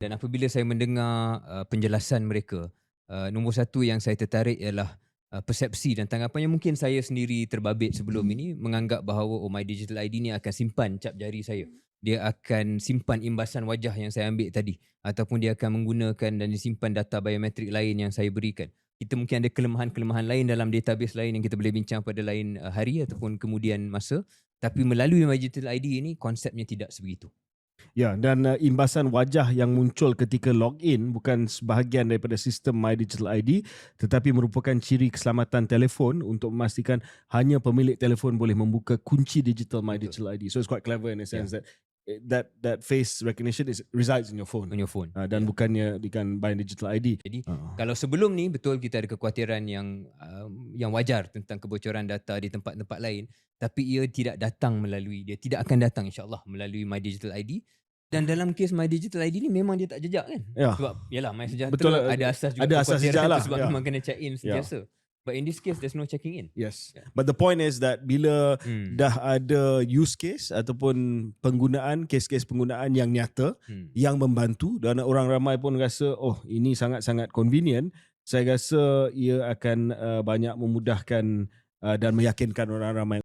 Dan apabila saya mendengar uh, penjelasan mereka, uh, nombor satu yang saya tertarik ialah uh, persepsi dan tanggapan yang mungkin saya sendiri terbabit sebelum ini menganggap bahawa oh my digital ID ni akan simpan cap jari saya. Dia akan simpan imbasan wajah yang saya ambil tadi ataupun dia akan menggunakan dan disimpan data biometrik lain yang saya berikan. Kita mungkin ada kelemahan-kelemahan lain dalam database lain yang kita boleh bincang pada lain uh, hari ataupun kemudian masa. Tapi melalui My Digital ID ini konsepnya tidak sebegitu. Ya, dan uh, imbasan wajah yang muncul ketika login bukan sebahagian daripada sistem My Digital ID tetapi merupakan ciri keselamatan telefon untuk memastikan hanya pemilik telefon boleh membuka kunci digital My. Digital ID. So it's quite clever in a sense Yeah. that that that face recognition is resides in your phone on your phone. uh, dan Ya. bukannya dengan by digital ID. Jadi Uh, kalau sebelum ni betul kita ada kekhawatiran yang um, yang wajar tentang kebocoran data di tempat-tempat lain tapi ia tidak datang melalui dia tidak akan datang insyaallah melalui My Digital ID dan dalam kes My Digital ID ni memang dia tak jejak kan Ya. sebab yalah My Sejahtera Betul, ada asas juga ada asas jejak tu lah, sebab ya. memang kena check in Ya. sentiasa but in this case there's no checking in Yes. Yeah. But the point is that bila hmm. dah ada use case ataupun penggunaan kes-kes penggunaan yang nyata hmm. yang membantu dan orang ramai pun rasa oh ini sangat-sangat convenient saya rasa ia akan uh, banyak memudahkan uh, dan meyakinkan orang ramai